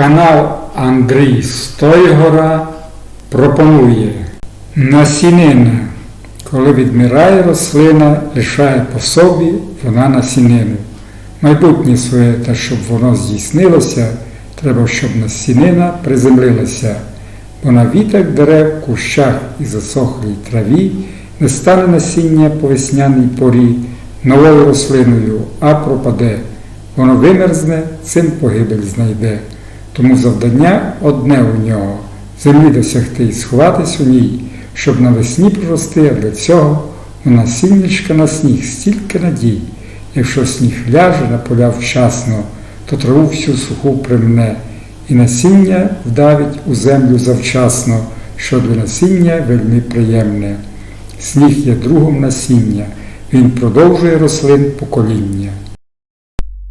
Канал Андрій Стойгора пропонує насінина. Коли відмирає рослина, лишає по собі вона насінину. Майбутнє своє, та щоб воно здійснилося, треба, щоб насінина приземлилася, бо на вітах дерев, кущах і засохлій траві не стане насіння по весняній порі новою рослиною, а пропаде. Воно вимерзне, цим погибель знайде. Тому завдання одне у нього землі досягти і сховатись у ній, щоб навесні прорости, а для цього у насіннячка на сніг стільки надій. Якщо сніг ляже на поля вчасно, то траву всю суху примне, і насіння вдавить у землю завчасно, що для насіння вельми приємне. Сніг є другом насіння, він продовжує рослин покоління.